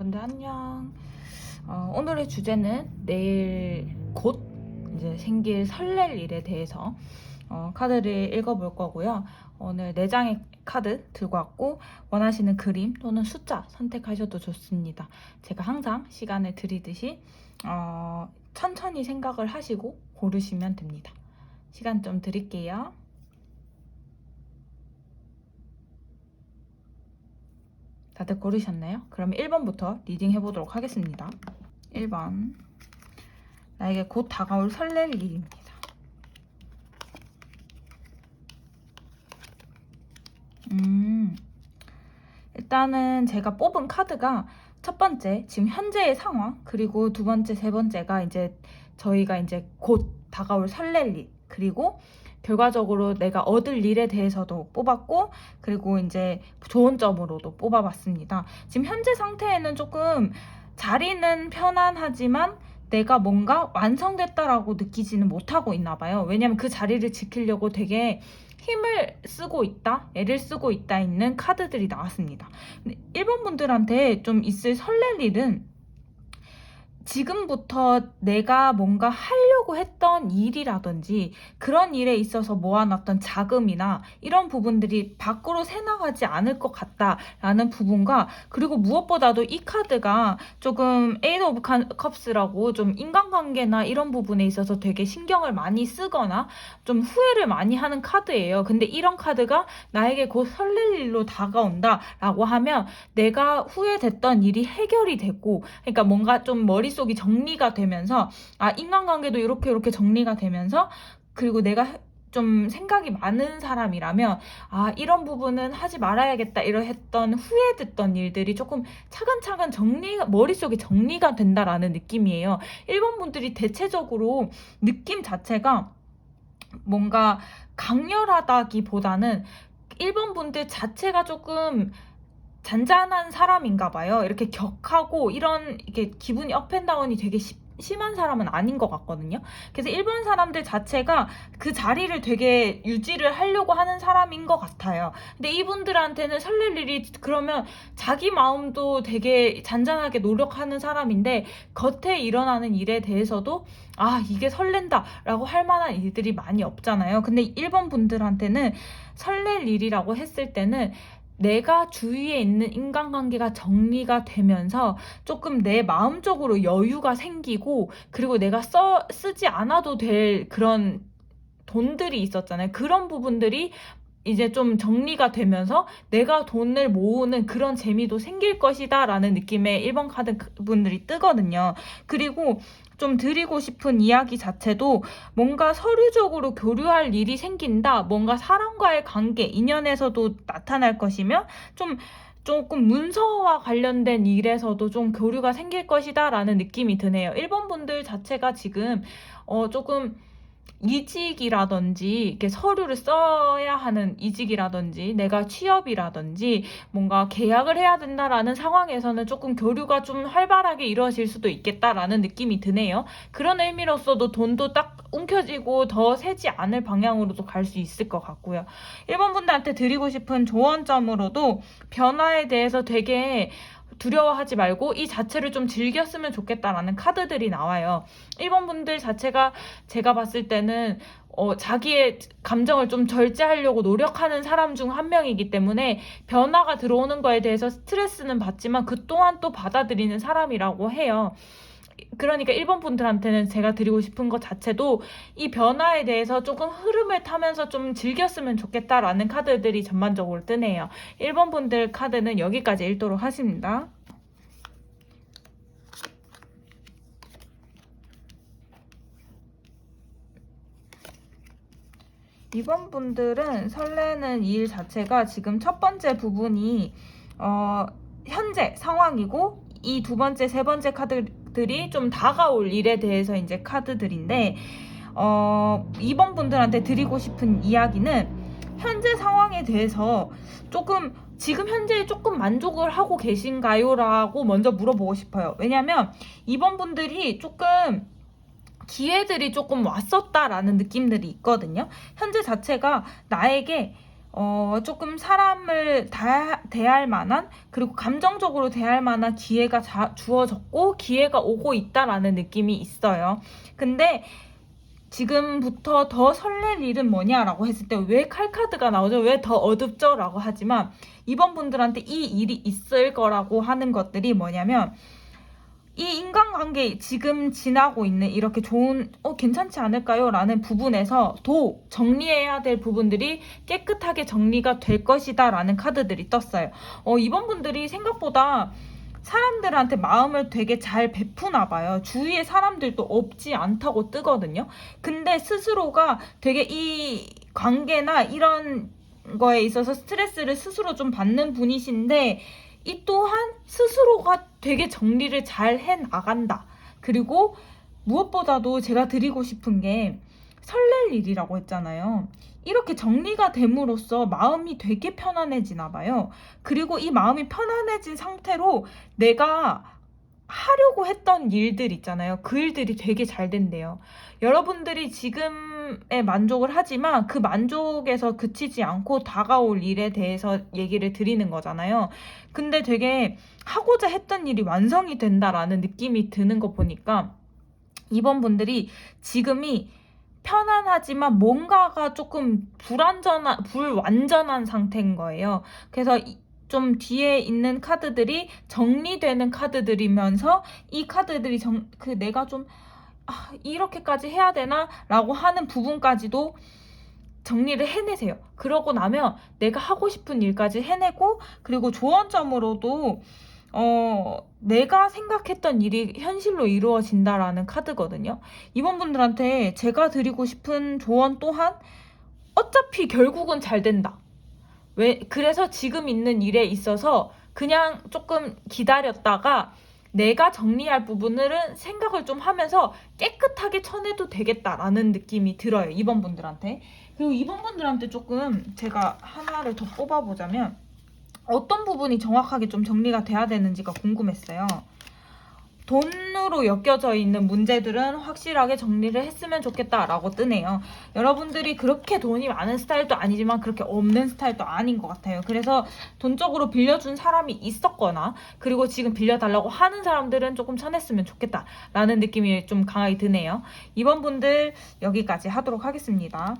여러분들 안녕. 어, 오늘의 주제는 내일 곧 이제 생길 설렐 일에 대해서 어, 카드를 읽어볼 거고요. 오늘 4장의 카드 들고 왔고 원하시는 그림 또는 숫자 선택하셔도 좋습니다. 제가 항상 시간을 드리듯이 어, 천천히 생각을 하시고 고르시면 됩니다. 시간 좀 드릴게요. 다들 고르셨나요? 그럼 1번부터 리딩 해보도록 하겠습니다. 1번. 나에게 곧 다가올 설렐 일입니다. 음. 일단은 제가 뽑은 카드가 첫 번째, 지금 현재의 상황, 그리고 두 번째, 세 번째가 이제 저희가 이제 곧 다가올 설렐 일, 그리고 결과적으로 내가 얻을 일에 대해서도 뽑았고, 그리고 이제 좋은 점으로도 뽑아봤습니다. 지금 현재 상태에는 조금 자리는 편안하지만 내가 뭔가 완성됐다라고 느끼지는 못하고 있나 봐요. 왜냐면 그 자리를 지키려고 되게 힘을 쓰고 있다, 애를 쓰고 있다 있는 카드들이 나왔습니다. 근데 1번 분들한테 좀 있을 설렐 일은 지금부터 내가 뭔가 하려고 했던 일이라든지 그런 일에 있어서 모아놨던 자금이나 이런 부분들이 밖으로 새나가지 않을 것 같다라는 부분과 그리고 무엇보다도 이 카드가 조금 에이드 오브 컵스라고 좀 인간관계나 이런 부분에 있어서 되게 신경을 많이 쓰거나 좀 후회를 많이 하는 카드예요. 근데 이런 카드가 나에게 곧 설렐 일로 다가온다라고 하면 내가 후회됐던 일이 해결이 됐고 그러니까 뭔가 좀 머릿속 이 정리가 되면서 아 인간관계도 이렇게 이렇게 정리가 되면서 그리고 내가 좀 생각이 많은 사람이라면 아 이런 부분은 하지 말아야겠다 이러 했던 후회됐던 일들이 조금 차근차근 정리가 머릿속에 정리가 된다라는 느낌이에요. 일본 분들이 대체적으로 느낌 자체가 뭔가 강렬하다기보다는 일본 분들 자체가 조금 잔잔한 사람인가 봐요. 이렇게 격하고 이런 이게 기분이 업앤다운이 되게 시- 심한 사람은 아닌 것 같거든요. 그래서 일본 사람들 자체가 그 자리를 되게 유지를 하려고 하는 사람인 것 같아요. 근데 이분들한테는 설렐 일이 그러면 자기 마음도 되게 잔잔하게 노력하는 사람인데 겉에 일어나는 일에 대해서도 아 이게 설렌다 라고 할 만한 일들이 많이 없잖아요. 근데 일본 분들한테는 설렐 일이라고 했을 때는 내가 주위에 있는 인간관계가 정리가 되면서 조금 내 마음적으로 여유가 생기고 그리고 내가 써 쓰지 않아도 될 그런 돈들이 있었잖아요. 그런 부분들이 이제 좀 정리가 되면서 내가 돈을 모으는 그런 재미도 생길 것이다 라는 느낌의 1번 카드 분들이 뜨거든요. 그리고 좀 드리고 싶은 이야기 자체도 뭔가 서류적으로 교류할 일이 생긴다. 뭔가 사람과의 관계, 인연에서도 나타날 것이며 좀 조금 문서와 관련된 일에서도 좀 교류가 생길 것이다 라는 느낌이 드네요. 일본 분들 자체가 지금 어 조금 이직이라든지 이렇게 서류를 써야 하는 이직이라든지 내가 취업이라든지 뭔가 계약을 해야 된다라는 상황에서는 조금 교류가 좀 활발하게 이루어질 수도 있겠다라는 느낌이 드네요. 그런 의미로서도 돈도 딱 움켜쥐고 더 세지 않을 방향으로도 갈 수 있을 것 같고요. 일본 분들한테 드리고 싶은 조언점으로도 변화에 대해서 되게 두려워하지 말고 이 자체를 좀 즐겼으면 좋겠다라는 카드들이 나와요. 일본 분들 자체가 제가 봤을 때는 어, 자기의 감정을 좀 절제하려고 노력하는 사람 중 한 명이기 때문에 변화가 들어오는 거에 대해서 스트레스는 받지만 그 또한 또 받아들이는 사람이라고 해요. 그러니까 일본 분들한테는 제가 드리고 싶은 것 자체도 이 변화에 대해서 조금 흐름을 타면서 좀 즐겼으면 좋겠다라는 카드들이 전반적으로 뜨네요. 일본 분들 카드는 여기까지 읽도록 하십니다. 이번 분들은 설레는 일 자체가 지금 첫 번째 부분이 어, 현재 상황이고 이 두 번째, 세 번째 카드 들이 좀 다가올 일에 대해서 이제 카드들인데 어, 이번 분들한테 드리고 싶은 이야기는 현재 상황에 대해서 조금 지금 현재 조금 만족을 하고 계신가요? 라고 먼저 물어보고 싶어요. 왜냐면 이번 분들이 조금 기회들이 조금 왔었다라는 느낌들이 있거든요. 현재 자체가 나에게 어, 조금 사람을 다, 대할 만한, 그리고 감정적으로 대할 만한 기회가 자, 주어졌고, 기회가 오고 있다라는 느낌이 있어요. 근데, 지금부터 더 설렐 일은 뭐냐라고 했을 때 왜 칼카드가 나오죠? 왜 더 어둡죠? 라고 하지만 이번 분들한테 이 일이 있을 거라고 하는 것들이 뭐냐면 이 인간관계 지금 지나고 있는 이렇게 좋은 어 괜찮지 않을까요? 라는 부분에서 도 정리해야 될 부분들이 깨끗하게 정리가 될 것이다 라는 카드들이 떴어요. 어 이번 분들이 생각보다 사람들한테 마음을 되게 잘 베푸나 봐요. 주위에 사람들도 없지 않다고 뜨거든요. 근데 스스로가 되게 이 관계나 이런 거에 있어서 스트레스를 스스로 좀 받는 분이신데 이 또한 스스로가 되게 정리를 잘 해 나간다. 그리고 무엇보다도 제가 드리고 싶은 게 설렐 일이라고 했잖아요. 이렇게 정리가 됨으로써 마음이 되게 편안해지나 봐요. 그리고 이 마음이 편안해진 상태로 내가 하려고 했던 일들 있잖아요. 그 일들이 되게 잘 된대요. 여러분들이 지금 의 만족을 하지만 그 만족에서 그치지 않고 다가올 일에 대해서 얘기를 드리는 거잖아요. 근데 되게 하고자 했던 일이 완성이 된다라는 느낌이 드는 거 보니까 이번 분들이 지금이 편안하지만 뭔가가 조금 불안전한, 불완전한 상태인 거예요. 그래서 이- 좀 뒤에 있는 카드들이 정리되는 카드들이면서 이 카드들이 정, 그 내가 좀, 아, 이렇게까지 해야 되나? 라고 하는 부분까지도 정리를 해내세요. 그러고 나면 내가 하고 싶은 일까지 해내고, 그리고 조언점으로도 어, 내가 생각했던 일이 현실로 이루어진다라는 카드거든요. 이번 분들한테 제가 드리고 싶은 조언 또한 어차피 결국은 잘 된다. 왜, 그래서 지금 있는 일에 있어서 그냥 조금 기다렸다가 내가 정리할 부분들은 생각을 좀 하면서 깨끗하게 쳐내도 되겠다라는 느낌이 들어요. 이번 분들한테. 그리고 이번 분들한테 조금 제가 하나를 더 뽑아보자면 어떤 부분이 정확하게 좀 정리가 돼야 되는지가 궁금했어요. 돈 으로 엮여져 있는 문제들은 확실하게 정리를 했으면 좋겠다라고 뜨네요. 여러분들이 그렇게 돈이 많은 스타일도 아니지만 그렇게 없는 스타일도 아닌 것 같아요. 그래서 돈 쪽으로 빌려준 사람이 있었거나 그리고 지금 빌려달라고 하는 사람들은 조금 쳐냈으면 좋겠다라는 느낌이 좀 강하게 드네요. 이번 분들 여기까지 하도록 하겠습니다.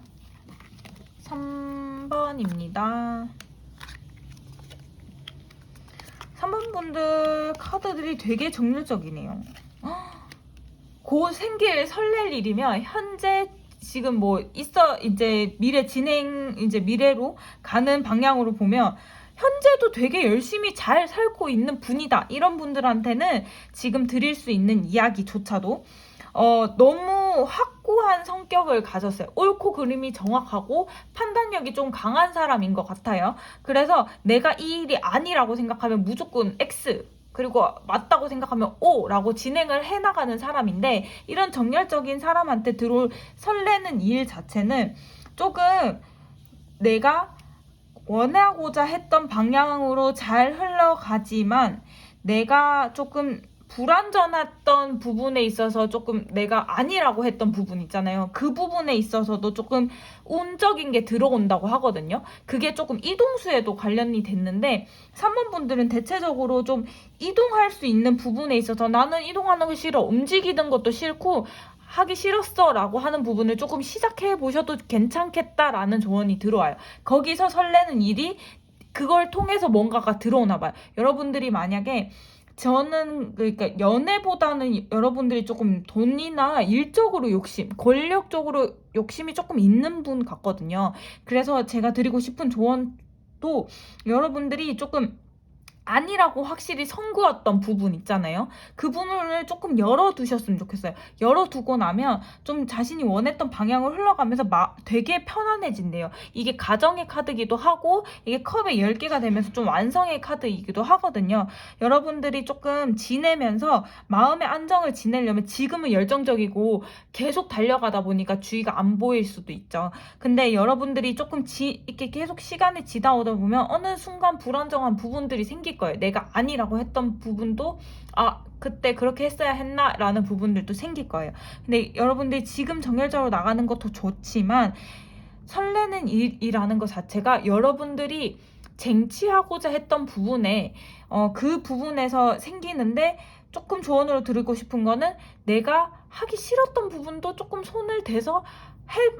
3번입니다. 3번 분들 카드들이 되게 정률적이네요. 곧 생길 설렐 일이면 현재 지금 뭐 있어 이제 미래 진행 이제 미래로 가는 방향으로 보면 현재도 되게 열심히 잘 살고 있는 분이다. 이런 분들한테는 지금 드릴 수 있는 이야기조차도 어, 너무 확고한 성격을 가졌어요. 옳고 그름이 정확하고 판단력이 좀 강한 사람인 것 같아요. 그래서 내가 이 일이 아니라고 생각하면 무조건 X. 그리고 맞다고 생각하면 O라고 진행을 해나가는 사람인데 이런 정열적인 사람한테 들어올 설레는 일 자체는 조금 내가 원하고자 했던 방향으로 잘 흘러가지만 내가 조금 불완전했던 부분에 있어서 조금 내가 아니라고 했던 부분 있잖아요. 그 부분에 있어서도 조금 운적인 게 들어온다고 하거든요. 그게 조금 이동수에도 관련이 됐는데 3번 분들은 대체적으로 좀 이동할 수 있는 부분에 있어서 나는 이동하는 거 싫어. 움직이는 것도 싫고 하기 싫었어 라고 하는 부분을 조금 시작해 보셔도 괜찮겠다라는 조언이 들어와요. 거기서 설레는 일이 그걸 통해서 뭔가가 들어오나 봐요. 여러분들이 만약에 저는 그러니까 연애보다는 여러분들이 조금 돈이나 일적으로 욕심, 권력적으로 욕심이 조금 있는 분 같거든요. 그래서 제가 드리고 싶은 조언도 여러분들이 조금 아니라고 확실히 선구었던 부분 있잖아요. 그 부분을 조금 열어두셨으면 좋겠어요. 열어두고 나면 좀 자신이 원했던 방향을 흘러가면서 마, 되게 편안해진대요. 이게 가정의 카드기도 하고 이게 컵의 10개가 되면서 좀 완성의 카드이기도 하거든요. 여러분들이 조금 지내면서 마음의 안정을 지내려면 지금은 열정적이고 계속 달려가다 보니까 주위가 안 보일 수도 있죠. 근데 여러분들이 조금 지, 이렇게 계속 시간이 지나오다 보면 어느 순간 불안정한 부분들이 생길 거예요. 내가 아니라고 했던 부분도 아 그때 그렇게 했어야 했나 라는 부분들도 생길 거예요. 근데 여러분들이 지금 정열적으로 나가는 것도 좋지만 설레는 일이라는 것 자체가 여러분들이 쟁취하고자 했던 부분에 어, 그 부분에서 생기는데 조금 조언으로 드리고 싶은 거는 내가 하기 싫었던 부분도 조금 손을 대서 해,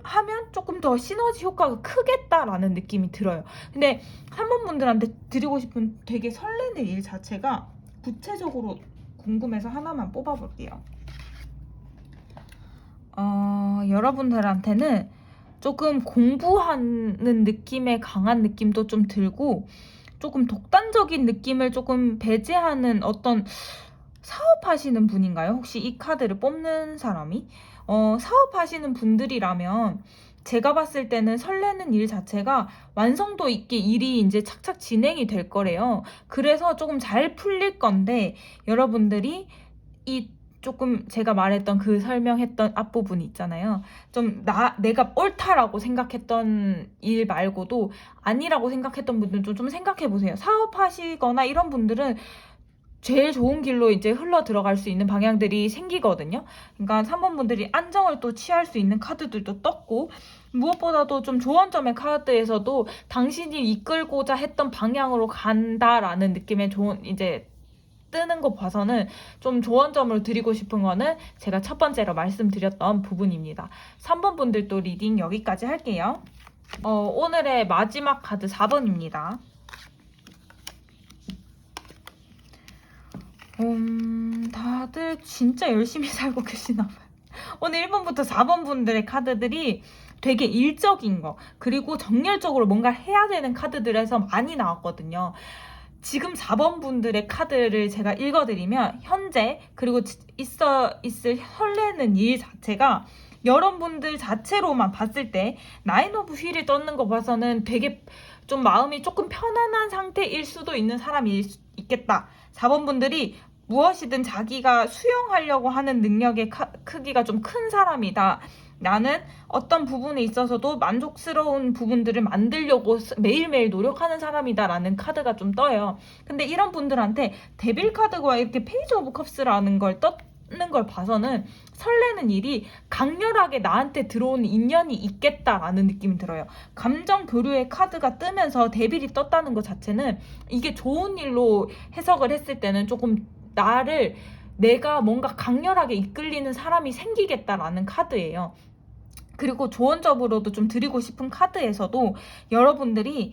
하면 조금 더 시너지 효과가 크겠다라는 느낌이 들어요. 근데 3번 분들한테 드리고 싶은 되게 설레는 일 자체가 구체적으로 궁금해서 하나만 뽑아볼게요. 어, 여러분들한테는 조금 공부하는 느낌의 강한 느낌도 좀 들고 조금 독단적인 느낌을 조금 배제하는 어떤 사업하시는 분인가요? 혹시 이 카드를 뽑는 사람이? 어, 사업하시는 분들이라면 제가 봤을 때는 설레는 일 자체가 완성도 있게 일이 이제 착착 진행이 될 거래요. 그래서 조금 잘 풀릴 건데 여러분들이 이 조금 제가 말했던 그 설명했던 앞부분 있잖아요. 좀 나 내가 옳다라고 생각했던 일 말고도 아니라고 생각했던 분들은 좀, 좀 생각해 보세요. 사업하시거나 이런 분들은 제일 좋은 길로 이제 흘러 들어갈 수 있는 방향들이 생기거든요. 그러니까 3번 분들이 안정을 또 취할 수 있는 카드들도 떴고 무엇보다도 좀 조언점의 카드에서도 당신이 이끌고자 했던 방향으로 간다라는 느낌의 좋은 이제 뜨는 거 봐서는 좀 조언점을 드리고 싶은 거는 제가 첫 번째로 말씀드렸던 부분입니다. 3번 분들도 리딩 여기까지 할게요. 어, 오늘의 마지막 카드 4번입니다. 음, 다들 진짜 열심히 살고 계시나 봐요. 오늘 1번부터 4번 분들의 카드들이 되게 일적인 거, 그리고 정열적으로 뭔가 해야 되는 카드들에서 많이 나왔거든요. 지금 4번 분들의 카드를 제가 읽어드리면, 현재, 그리고 있어 있을 설레는 일 자체가 여러분들 자체로만 봤을 때, 나인 오브 휠이 떴는 거 봐서는 되게 좀 마음이 조금 편안한 상태일 수도 있는 사람이 있겠다. 4번 분들이 무엇이든 자기가 수용하려고 하는 능력의 카, 크기가 좀 큰 사람이다. 나는 어떤 부분에 있어서도 만족스러운 부분들을 만들려고 매일매일 노력하는 사람이다라는 카드가 좀 떠요. 근데 이런 분들한테 데빌 카드와 이렇게 페이지 오브 컵스라는 걸 떴는 걸 봐서는 설레는 일이 강렬하게 나한테 들어오는 인연이 있겠다라는 느낌이 들어요. 감정 교류의 카드가 뜨면서 데빌이 떴다는 것 자체는 이게 좋은 일로 해석을 했을 때는 조금 나를 내가 뭔가 강렬하게 이끌리는 사람이 생기겠다라는 카드예요. 그리고 조언적으로도 좀 드리고 싶은 카드에서도 여러분들이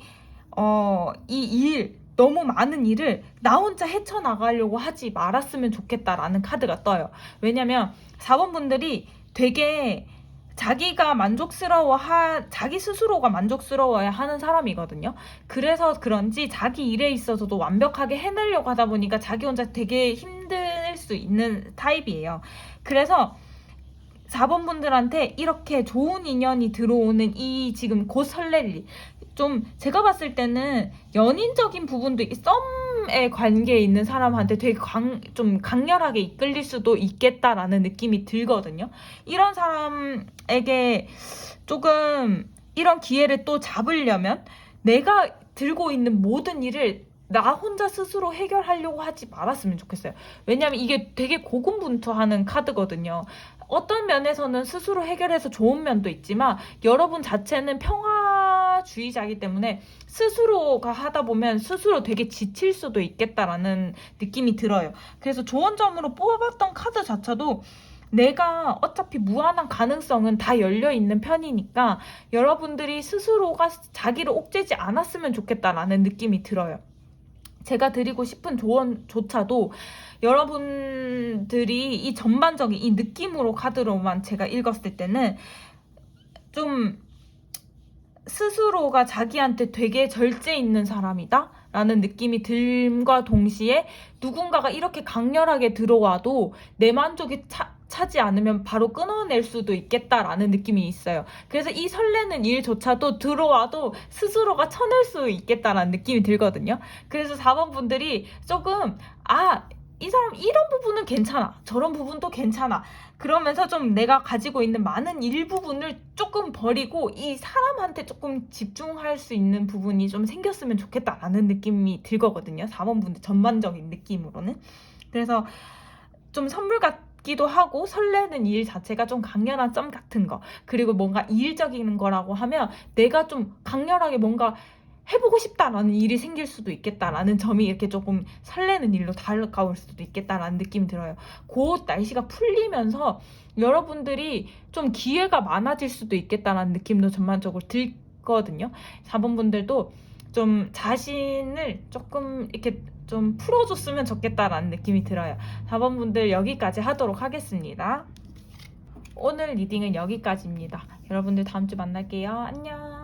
어, 이 일, 너무 많은 일을 나 혼자 헤쳐나가려고 하지 말았으면 좋겠다라는 카드가 떠요. 왜냐면 4번 분들이 되게 자기가 만족스러워 하, 자기 스스로가 만족스러워야 하는 사람이거든요. 그래서 그런지 자기 일에 있어서도 완벽하게 해내려고 하다 보니까 자기 혼자 되게 힘들 수 있는 타입이에요. 그래서 4번 분들한테 이렇게 좋은 인연이 들어오는 이 지금 곧 설렐 일. 좀 제가 봤을 때는 연인적인 부분도 썸의 관계에 있는 사람한테 되게 강, 좀 강렬하게 이끌릴 수도 있겠다라는 느낌이 들거든요. 이런 사람에게 조금 이런 기회를 또 잡으려면 내가 들고 있는 모든 일을 나 혼자 스스로 해결하려고 하지 말았으면 좋겠어요. 왜냐면 이게 되게 고군분투하는 카드거든요. 어떤 면에서는 스스로 해결해서 좋은 면도 있지만 여러분 자체는 평화주의자이기 때문에 스스로가 하다 보면 스스로 되게 지칠 수도 있겠다라는 느낌이 들어요. 그래서 조언점으로 뽑아봤던 카드 자체도 내가 어차피 무한한 가능성은 다 열려 있는 편이니까 여러분들이 스스로가 자기를 옥죄지 않았으면 좋겠다라는 느낌이 들어요. 제가 드리고 싶은 조언조차도 여러분들이 이 전반적인 이 느낌으로 카드로만 제가 읽었을 때는 좀 스스로가 자기한테 되게 절제 있는 사람이다? 라는 느낌이 들과 동시에 누군가가 이렇게 강렬하게 들어와도 내 만족이 차, 차지 않으면 바로 끊어낼 수도 있겠다라는 느낌이 있어요. 그래서 이 설레는 일조차도 들어와도 스스로가 쳐낼 수 있겠다라는 느낌이 들거든요. 그래서 4번 분들이 조금, 아, 이 사람 이런 부분은 괜찮아. 저런 부분도 괜찮아. 그러면서 좀 내가 가지고 있는 많은 일부분을 조금 버리고 이 사람한테 조금 집중할 수 있는 부분이 좀 생겼으면 좋겠다라는 느낌이 들거든요. 4번 분들 전반적인 느낌으로는. 그래서 좀 선물 같 같기도 하고 설레는 일 자체가 좀 강렬한 썸 같은 거 그리고 뭔가 이일적인 거라고 하면 내가 좀 강렬하게 뭔가 해보고 싶다라는 일이 생길 수도 있겠다라는 점이 이렇게 조금 설레는 일로 다가올 수도 있겠다라는 느낌이 들어요. 곧 날씨가 풀리면서 여러분들이 좀 기회가 많아질 수도 있겠다라는 느낌도 전반적으로 들거든요. 4번 분들도 좀 자신을 조금 이렇게 좀 풀어줬으면 좋겠다라는 느낌이 들어요. 4번 분들 여기까지 하도록 하겠습니다. 오늘 리딩은 여기까지입니다. 여러분들 다음 주 만날게요. 안녕.